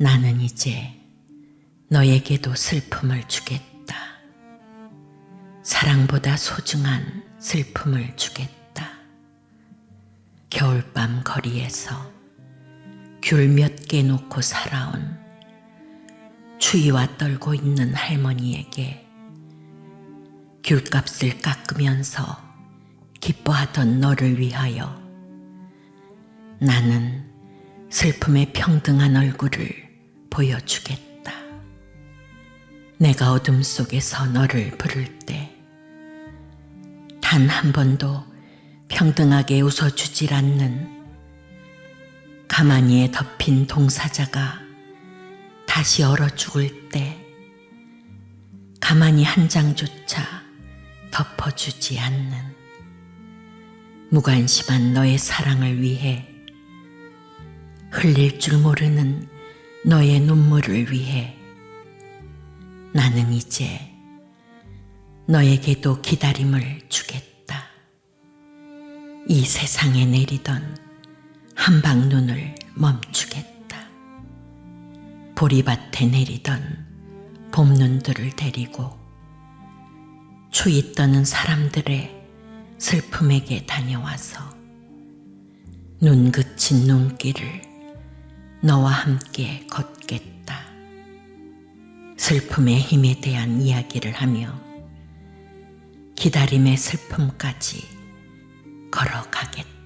나는 이제 너에게도 슬픔을 주겠다. 사랑보다 소중한 슬픔을 주겠다. 겨울밤 거리에서 귤 몇 개 놓고 살아온 추위와 떨고 있는 할머니에게 귤값을 깎으면서 기뻐하던 너를 위하여 나는 슬픔의 평등한 얼굴을 보여주겠다. 내가 어둠 속에서 너를 부를 때 단 한 번도 평등하게 웃어주질 않는 가만히에 덮인 동사자가 다시 얼어 죽을 때 가만히 한 장조차 덮어주지 않는 무관심한 너의 사랑을 위해 흘릴 줄 모르는 너의 눈물을 위해 나는 이제 너에게도 기다림을 주겠다. 이 세상에 내리던 한방 눈을 멈추겠다. 보리밭에 내리던 봄눈들을 데리고 추위 떠는 사람들의 슬픔에게 다녀와서 눈 그친 눈길을 너와 함께 걷겠다. 슬픔의 힘에 대한 이야기를 하며 기다림의 슬픔까지 걸어가겠다.